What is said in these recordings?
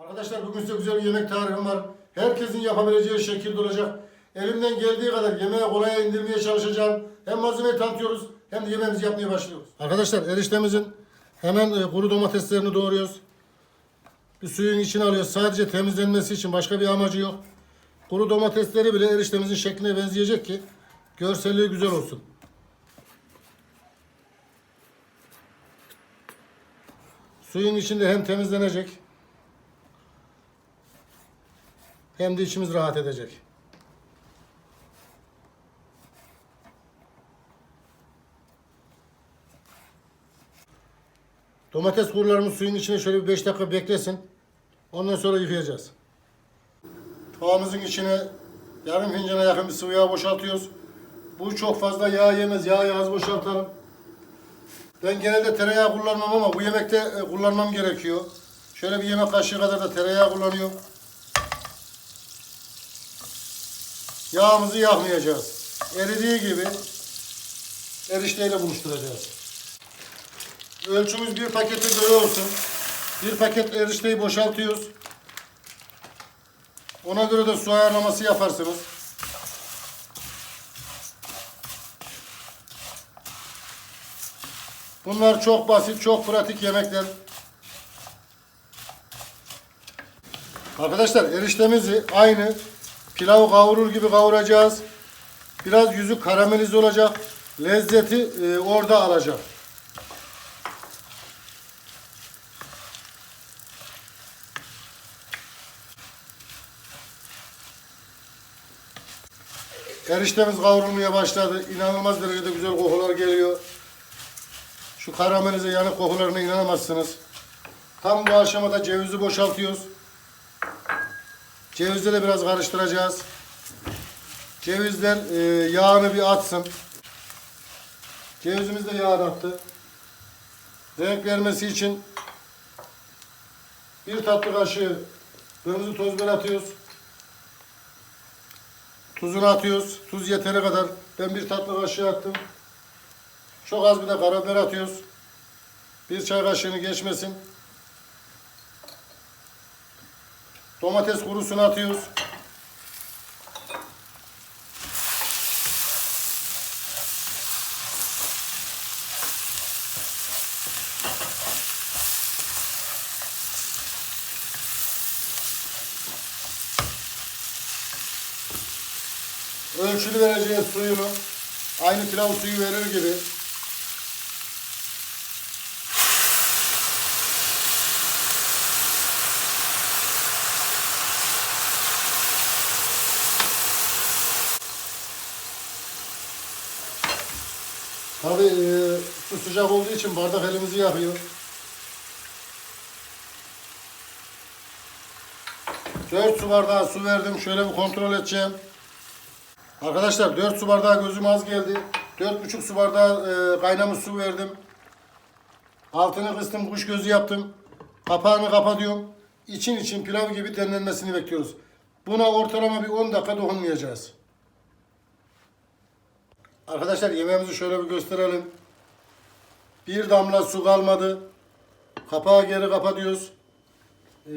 Arkadaşlar bugün size güzel bir yemek tarifim var. Herkesin yapabileceği şekilde olacak. Elimden geldiği kadar yemeği kolaya indirmeye çalışacağım. Hem malzemeyi tanıtıyoruz hem de yemeğimizi yapmaya başlıyoruz. Arkadaşlar eriştemizin hemen e, kuru domateslerini doğruyoruz. Bir suyun içine alıyoruz. Sadece temizlenmesi için başka bir amacı yok. Kuru domatesleri bile eriştemizin şekline benzeyecek ki görselliği güzel olsun. Suyun içinde hem temizlenecek hem de içimiz rahat edecek. Domates kurularımız suyun içine şöyle bir 5 dakika beklesin. Ondan sonra yıkayacağız. Tavamızın içine yarım fincana yakın bir sıvı yağ boşaltıyoruz. Bu çok fazla yağ yemez. Yağı az boşaltalım. Ben genelde tereyağı kullanmam ama bu yemekte e, kullanmam gerekiyor. Şöyle bir yemek kaşığı kadar da tereyağı kullanıyorum. Yağımızı yakmayacağız. Eridiği gibi erişteyle buluşturacağız. Ölçümüz bir pakete göre olsun. Bir paket erişteyi boşaltıyoruz. Ona göre de su ayarlaması yaparsınız. Bunlar çok basit, çok pratik yemekler. Arkadaşlar eriştemizi aynı pilav kavurur gibi kavuracağız. Biraz yüzü karamelize olacak. Lezzeti e, orada alacak. Eriştemiz kavrulmaya başladı. İnanılmaz derecede güzel kokular geliyor. Şu karamelize yanık kokularına inanamazsınız. Tam bu aşamada cevizi boşaltıyoruz. Cevizi de biraz karıştıracağız. Cevizler e, yağını bir atsın. Cevizimiz de yağ attı. Renk vermesi için bir tatlı kaşığı kırmızı toz biber atıyoruz. Tuzunu atıyoruz. Tuz yeteri kadar. Ben bir tatlı kaşığı attım. Çok az bir de karabiber atıyoruz. Bir çay kaşığını geçmesin. Domates kurusunu atıyoruz. Ölçülü vereceğiz suyunu. Aynı pilav suyu verir gibi. Tabii e, su sıcak olduğu için bardak elimizi yakıyor. Dört su bardağı su verdim. Şöyle bir kontrol edeceğim. Arkadaşlar 4 su bardağı gözüm az geldi. 4,5 su bardağı e, kaynamış su verdim. Altını kıstım, kuş gözü yaptım. Kapağını kapatıyorum. İçin için pilav gibi demlenmesini bekliyoruz. Buna ortalama bir 10 dakika dokunmayacağız. Arkadaşlar yemeğimizi şöyle bir gösterelim. Bir damla su kalmadı. Kapağı geri kapatıyoruz. Ee,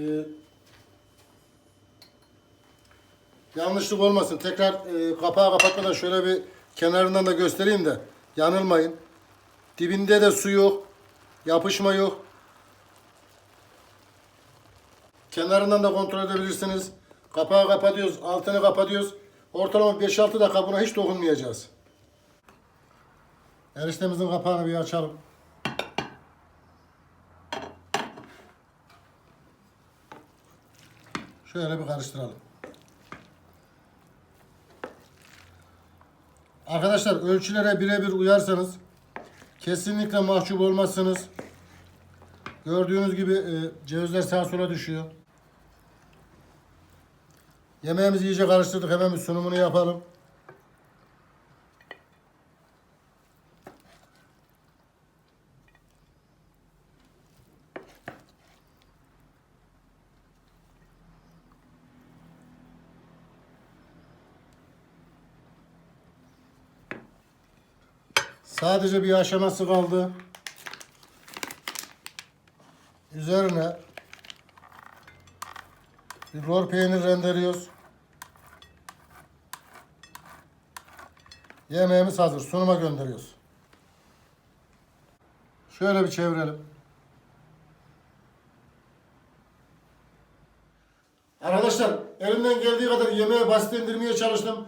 yanlışlık olmasın. Tekrar e, kapağı kapatmadan şöyle bir kenarından da göstereyim de yanılmayın. Dibinde de su yok. Yapışma yok. Kenarından da kontrol edebilirsiniz. Kapağı kapatıyoruz. Altını kapatıyoruz. Ortalama 5-6 dakika buna hiç dokunmayacağız. Eriştemizin kapağını bir açalım. Şöyle bir karıştıralım. Arkadaşlar ölçülere birebir uyarsanız kesinlikle mahcup olmazsınız. Gördüğünüz gibi e, cevizler sağa sola düşüyor. Yemeğimizi iyice karıştırdık. Hemen bir sunumunu yapalım. Sadece bir aşaması kaldı. Üzerine Bir lor peynir rendeliyoruz. Yemeğimiz hazır. Sunuma gönderiyoruz. Şöyle bir çevirelim. Arkadaşlar elimden geldiği kadar yemeği basitlendirmeye çalıştım.